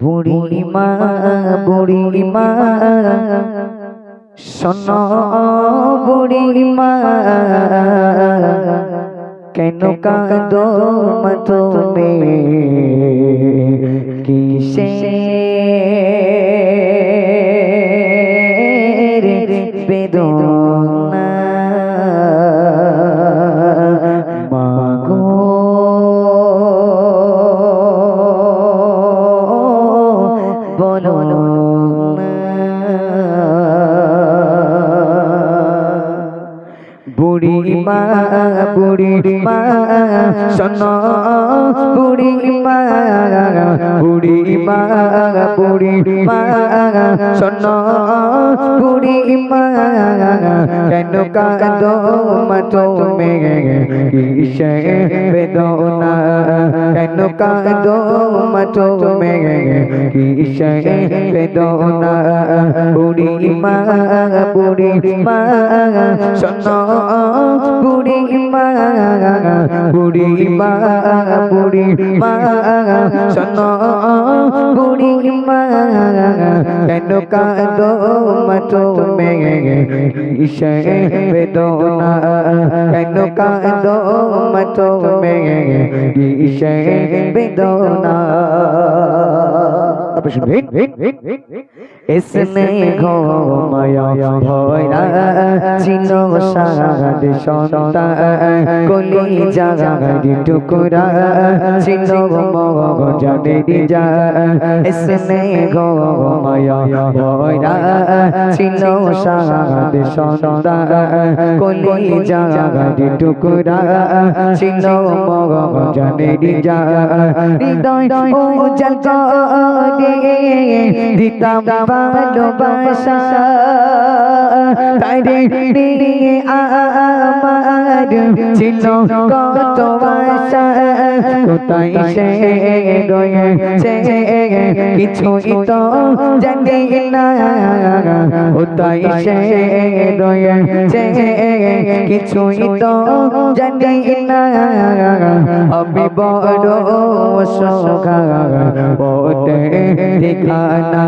বুড়ি মা বুড়ি মা শোন বুড়ি মা কেন কাঁদো মা বুড়ি মা বুড়ি মা শোন বুড়ি মা বুড়ি মা বুড়ি মা শোন বুড়ি মা কেন কাঁদো মা তুমি কিসে বেদনা কেন কাঁদো মা তুমি কিসে বেদনা বুড়ি মা কেন কাঁদো মা তুমি কিসে বেদনা কেন কাঁদো মা তুমি কিসে বেদনা আপনি শুনবেন এসনে ঘুমায়া ভয়রা ছিল সাদ সন্তান। কলি জাগারি টুকুরা ছিল মগ জানে দিজা। এসনে ভয়রা ছিল সাদ সন্তান। কলি জাগারি টুকুরা ছিল মগ জানে হৃদয় ও জল দিতাম ভালোবাসা। তাই রে আমার ছিল কত আশা। কোথায় সে রয়েছে কিছুই তো জানি না। কোথায় সে রয়েছে কিছুই তো জানি না। আমি বড় সখা ওতে আমি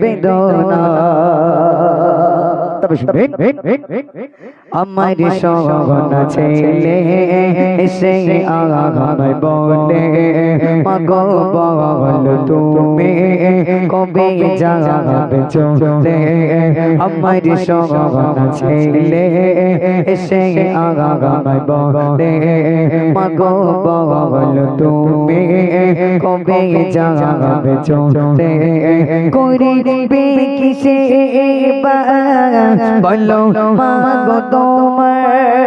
বেদনা তবে শুনবেন আমার সগনা ছেলে এসে আগামে বলে মাগো বল তুমি কবে যাবে চলে আমার সগনা ছেলে এসে আগামে বলে মাগো বল তুমি কবে যাবে চলে করিবে কিসে বলো মাগো তোমার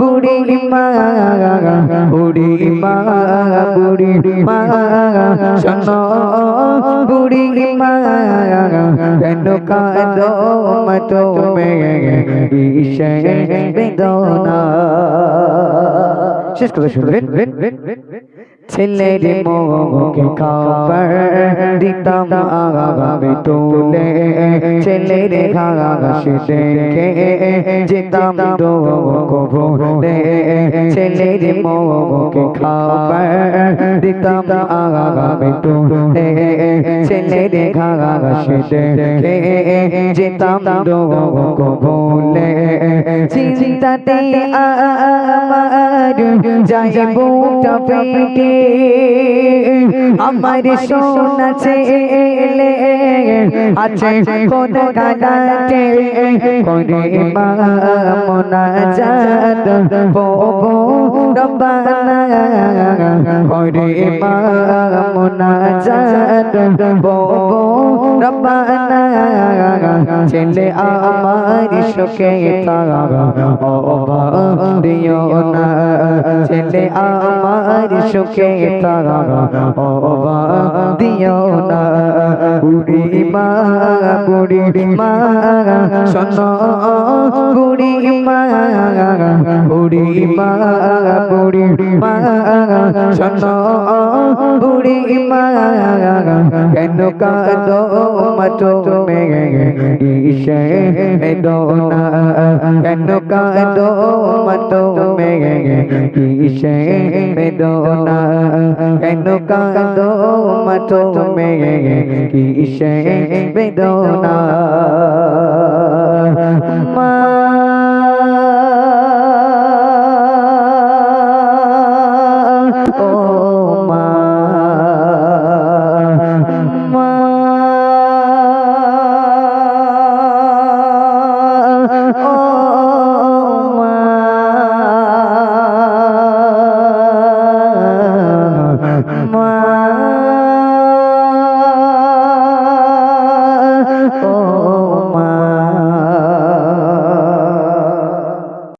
বুড়ি মা বুড়ি মা বুড়ি মা শোন বুড়ি মা কেন কাঁদো মত মে কিসে বেদনা। শেষ করে শুনবেন? ছেলের মুখে খাবার দিতাম আগামে তোলে। ছেলের ঘাস দেখে যেতাম ভুলে ছেলের মুখে খাবার দিতাম আগামে তুলে। ছেলের ঘাস দেখে যেতাম ভুলে চিন্তাতে আমার যাইব পেটে আমার সোনা ছেলে আছে কোন গালাতে করে মা মোনা জাত? বো রব্বানা করে মা মোনা জাত? বো রব্বানা, ছেলে আমার সুখে তারা, ও দিও না। ছেলে আমার সুখে তারা ও দিও না। বুড়ি মা বুড়ি মা, শোনো। বুড়ি মা বুড়ি মা বুড়ি মা, শোনো। বুড়ি মা, কেন কাঁদো মতো মে? ইসে দো কেন কাঁদো মতো মে? ইসে দো না কেন কাঁদো মতো মে ইসে বেদনা